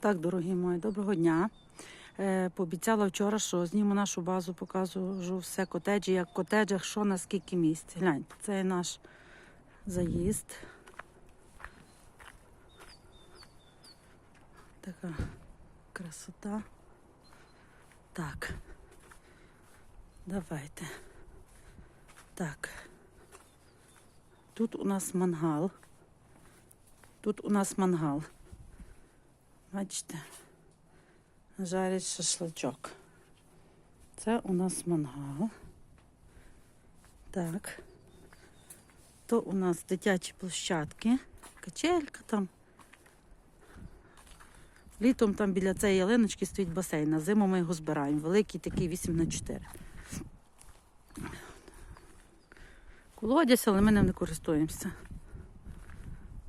Так, дорогі мої, доброго дня. Е, пообіцяла вчора, що зніму нашу базу, покажу все котеджі, як в котеджах, що на скільки місць. Гляньте, це наш заїзд. Така красота. Так. Давайте. Так. Тут у нас мангал. Тут у нас мангал. Бачите, жарять шашличок. Це у нас мангал. Так. То у нас дитячі площадки, качелька там. Літом там біля цієї ялиночки стоїть басейн. На зиму ми його збираємо. Великий такий 8 на 4. Колодязь, але ми ним не користуємося.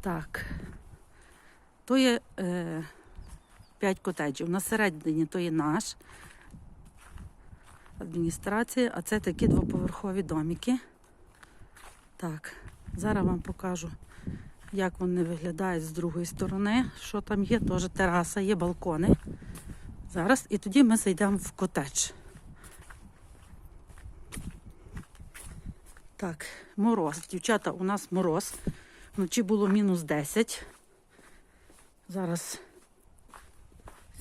Так. То є е, 5 котеджів. На середині то є наш адміністрація, а це такі двоповерхові домики. Так, зараз вам покажу, як вони виглядають з другої сторони. Що там є, теж тераса, є балкони. Зараз і тоді ми зайдемо в котедж. Так, мороз. Дівчата, у нас мороз. Вночі було мінус 10. Зараз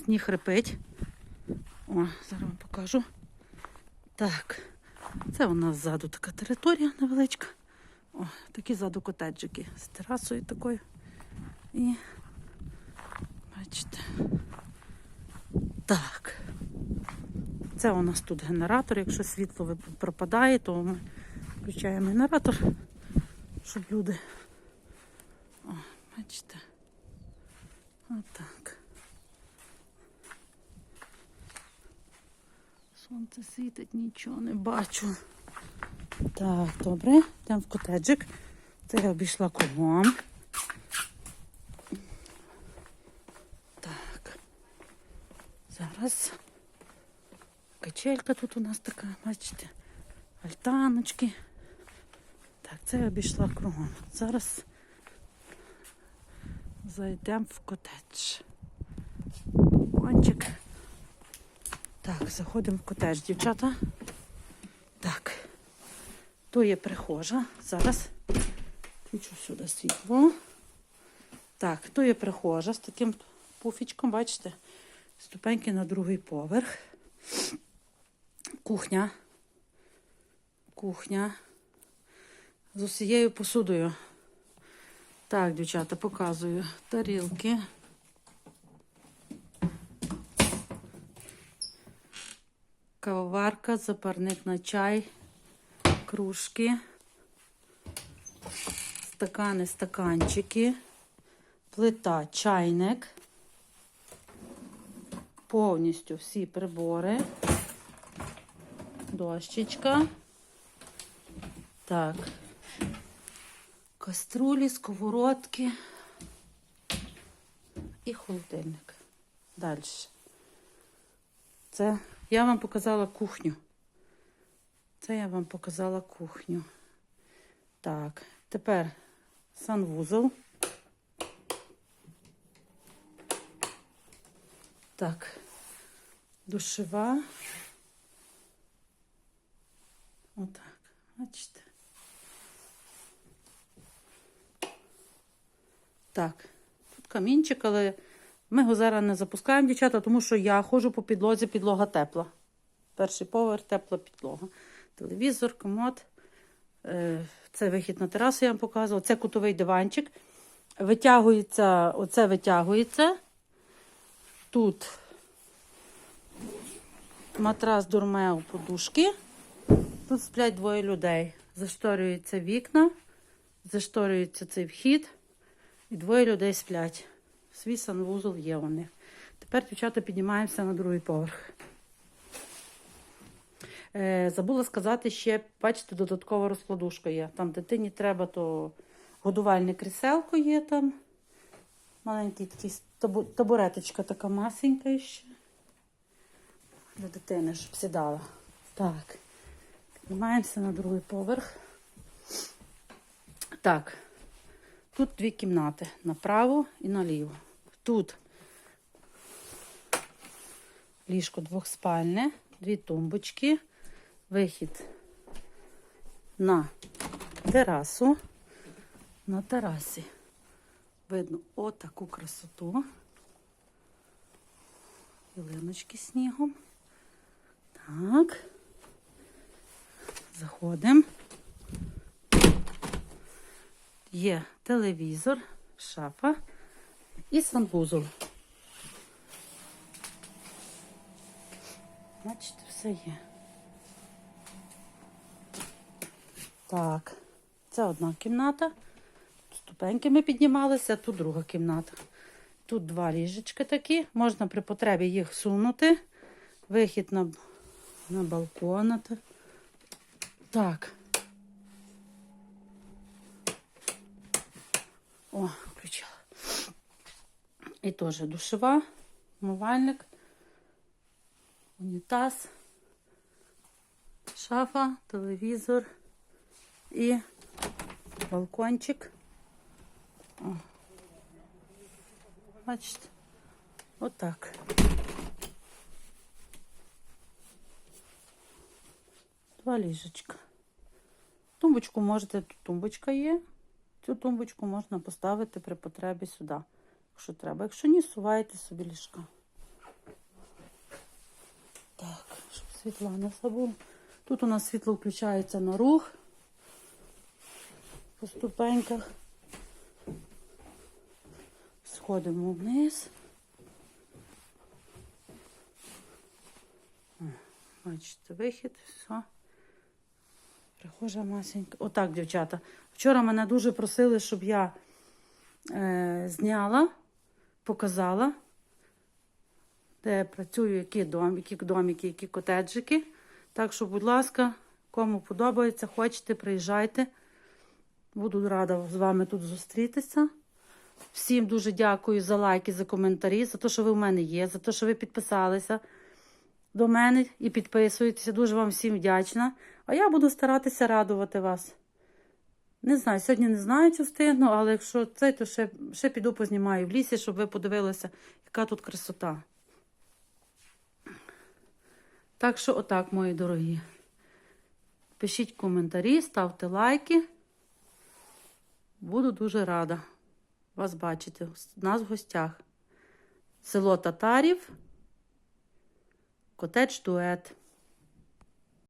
сніг репить. О, зараз вам покажу. Так, це у нас ззаду така територія невеличка. О, такі ззаду котеджики з терасою такою. І бачите. Так. Це у нас тут генератор. Якщо світло пропадає, то ми включаємо генератор, щоб люди. О, бачите. Отак. Сонце світить, нічого не бачу. Так, добре, йдемо в котеджик. Це я обійшла кругом. Так. Зараз. Качелька тут у нас така, бачите, альтаночки. Так, це я обійшла кругом. Зараз зайдемо в котедж. Кончик. Так, заходимо в котедж, дівчата. Так. То є прихожа. Зараз включу сюди світло. Так, то є прихожа з таким пуфічком, бачите? Ступеньки на другий поверх. Кухня. Кухня. З усією посудою. Так, дівчата, показую тарілки. Кавоварка, запарник на чай, кружки, стакани, стаканчики, плита, чайник, повністю всі прибори, дощечка. Так, каструлі, сковородки і холодильник. Далі. Це я вам показала кухню. Це я вам показала кухню. Так, тепер санвузол. Так, душева. Отак, бачите. Так, тут камінчик, але ми його зараз не запускаємо, дівчата, тому що я ходжу по підлозі, підлога тепла. Перший поверх, тепла підлога. Телевізор, комод. Е, Це вихід на терасу, я вам показувала. Це кутовий диванчик. Витягується, оце витягується. Тут матрас дурмео подушки. Тут сплять двоє людей. Зашторюються вікна, зашторюється цей вхід, і двоє людей сплять. Свій санвузол є у них. Тепер, дівчата, піднімаємося на другий поверх. Е, забула сказати ще, бачите, додаткова розкладушка є. Там дитині треба, то годувальне кріселко є там. Маленький такий табу- табуреточка така масенька ще. Для дитини, щоб сідала. Так. Піднімаємося на другий поверх. Так. Тут дві кімнати направо і наліво. Тут Ліжко двохспальне, дві тумбочки, вихід на терасу. На терасі видно отаку красоту. Ялиночки снігом. Так. Заходимо. Є телевізор, шафа і санвузол. Бачите, все є. Так, це одна кімната. Ступеньки ми піднімалися, тут друга кімната. Тут два ліжечки такі. Можна при потребі їх сунути. Вихід на, на балкон. Так. О, включила. І теж душева, умивальник, унітаз, шафа, телевізор і балкончик. О. Бачите? Отак. Два ліжечка. Тумбочку можете, тут тумбочка є. Цю тумбочку можна поставити при потребі сюди, якщо треба. Якщо ні, суваєте собі ліжка. Так, щоб світла не забув. Тут у нас світло включається на рух по ступеньках. Сходимо вниз. Бачите, вихід, все. Прихожа масенька. Отак, дівчата. Вчора мене дуже просили, щоб я е, зняла, показала, де я працюю, які, дом, які домики, які котеджики. Так що, будь ласка, кому подобається, хочете, приїжджайте. Буду рада з вами тут зустрітися. Всім дуже дякую за лайки, за коментарі, за те, що ви в мене є, за те, що ви підписалися до мене і підписуєтеся. Дуже вам всім вдячна. А я буду старатися радувати вас. Не знаю, сьогодні не знаю, чи встигну, але якщо це, то ще, ще піду познімаю в лісі, щоб ви подивилися, яка тут красота. Так що, отак, мої дорогі. Пишіть коментарі, ставте лайки. Буду дуже рада вас бачити. У нас в гостях. Село Татарів, котедж дует.